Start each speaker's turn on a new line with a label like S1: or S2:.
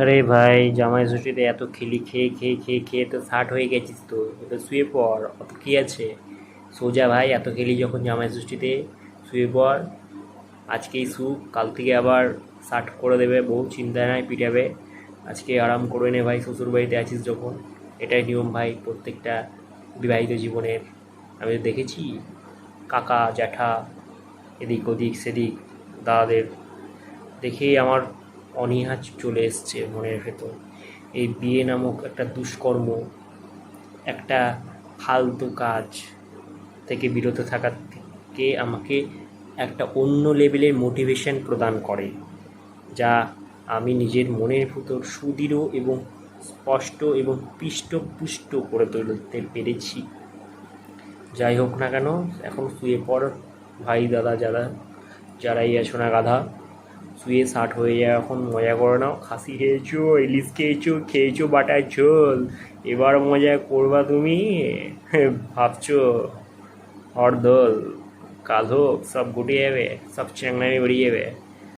S1: আরে ভাই, জামাই ষষ্ঠীতে এত খেলি খেয়ে খেয়ে খেয়ে খেয়ে তো ষাট হয়ে গেছিস তো। তো শুয়ে পড়, অত কী আছে? সোজা ভাই, এত খেলি যখন জামাই ষষ্ঠীতে শুয়ে পড়, আজকেই সুখ কাল থেকে আবার ষাট করে দেবে বহু চিন্তা নাই, পিটাবে। আজকে আরাম করে নে ভাই, শ্বশুর বাড়িতে আছিস যখন। এটাই নিয়ম ভাই, প্রত্যেকটা বিবাহিত জীবনের। আমি তো দেখেছি, কাকা, জ্যাঠা, এদিক ওদিক, সেদিক, দাদাদের। দেখেই আমার অনীহা চলে এসছে মনের ভেতর। এই বিয়ে নামক একটা দুষ্কর্ম, একটা ফালতু কাজ থেকে বিরত থাকার থেকে আমাকে একটা অন্য লেভেলের মোটিভেশন প্রদান করে, যা আমি নিজের মনের ভেতর সুদৃঢ় এবং স্পষ্ট এবং পিষ্টপুষ্ট করে তুলতে পেরেছি। যাই হোক না কেন, এখন শুয়ে পড়। ভাই, দাদা, যারা, যারাই আছো না গাধা শুয়ে শার্ট হয়ে যায়, এখন মজা করে নাও খাসি খেয়েছো, ইলিশ খেয়েছো খেয়েছো, বাটার ঝোল। এবার মজা করবা তুমি। ভাবছ, হরদোল, কাল হোক, সব গুটে যাবে সব চ্যাংলামি বেরিয়ে যাবে